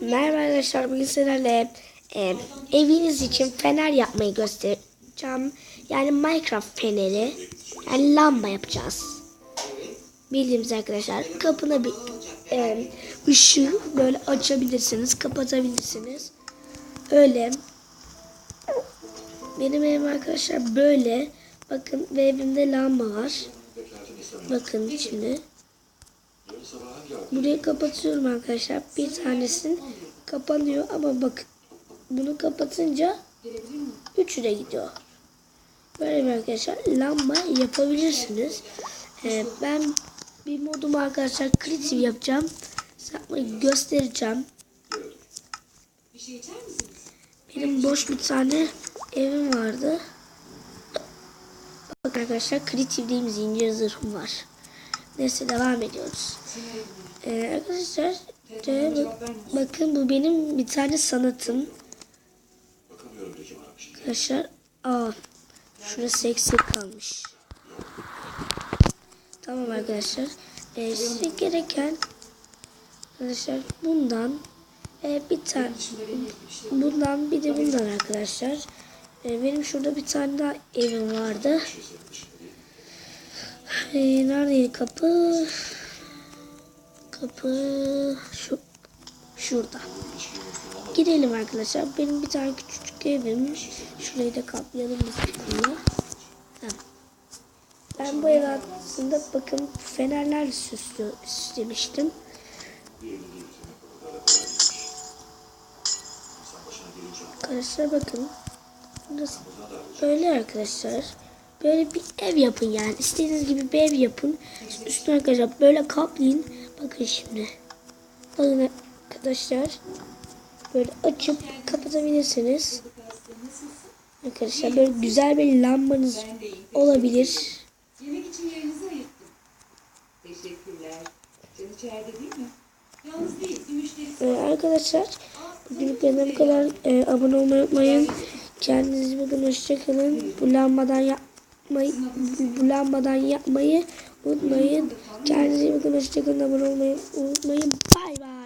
Merhaba arkadaşlar bugün sizlerle e, eviniz için fener yapmayı göstereceğim. Yani Minecraft feneri yani lamba yapacağız. Bildiğimiz arkadaşlar kapına bir e, ışığı böyle açabilirsiniz kapatabilirsiniz. Öyle. Benim evim arkadaşlar böyle. Bakın ve evimde lamba var. Bakın şimdi. Burayı kapatıyorum arkadaşlar. Bir tanesinin kapanıyor ama bakın bunu kapatınca üçü de gidiyor. Böyle bir arkadaşlar lamba yapabilirsiniz. Ee, ben bir modumu arkadaşlar kreatif yapacağım. Yapmayı göstereceğim. Benim boş bir tane evim vardı. Bakın arkadaşlar kreatifliğim zincir zırhım var. Neyse devam ediyoruz. Ee, arkadaşlar de, bak- bakın bu benim bir tane sanatım. Arkadaşlar aa şurası eksik kalmış. Tamam arkadaşlar. Ee, size gereken arkadaşlar bundan e, bir tane bundan bir de bundan arkadaşlar. Ee, benim şurada bir tane daha evim vardı. Ee, neredeydi kapı? Kapı şu şurada. Gidelim arkadaşlar. Benim bir tane küçücük evim. Şurayı da kaplayalım biz. Ben bu ev aslında bakın fenerlerle süslü, süslemiştim. Arkadaşlar bakın. Burası böyle arkadaşlar. Böyle bir ev yapın yani. İstediğiniz gibi bir ev yapın. Üstüne arkadaşlar böyle kaplayın. Bakın şimdi. Bakın arkadaşlar. Böyle açıp kapatabilirsiniz. Arkadaşlar böyle güzel bir lambanız olabilir. Yemek için yerinizi ayırttım. Teşekkürler. Can içeride değil mi? Yalnız değil, Ee, arkadaşlar bugünlük bu kadar. Ee, abone olmayı unutmayın. Kendinize bakın. Hoşçakalın. Bu lambadan yapmayı, bu lambadan yapmayı unutmayın. Kendinize iyi bakın. Hoşçakalın. Abone olmayı unutmayın. Bay bay.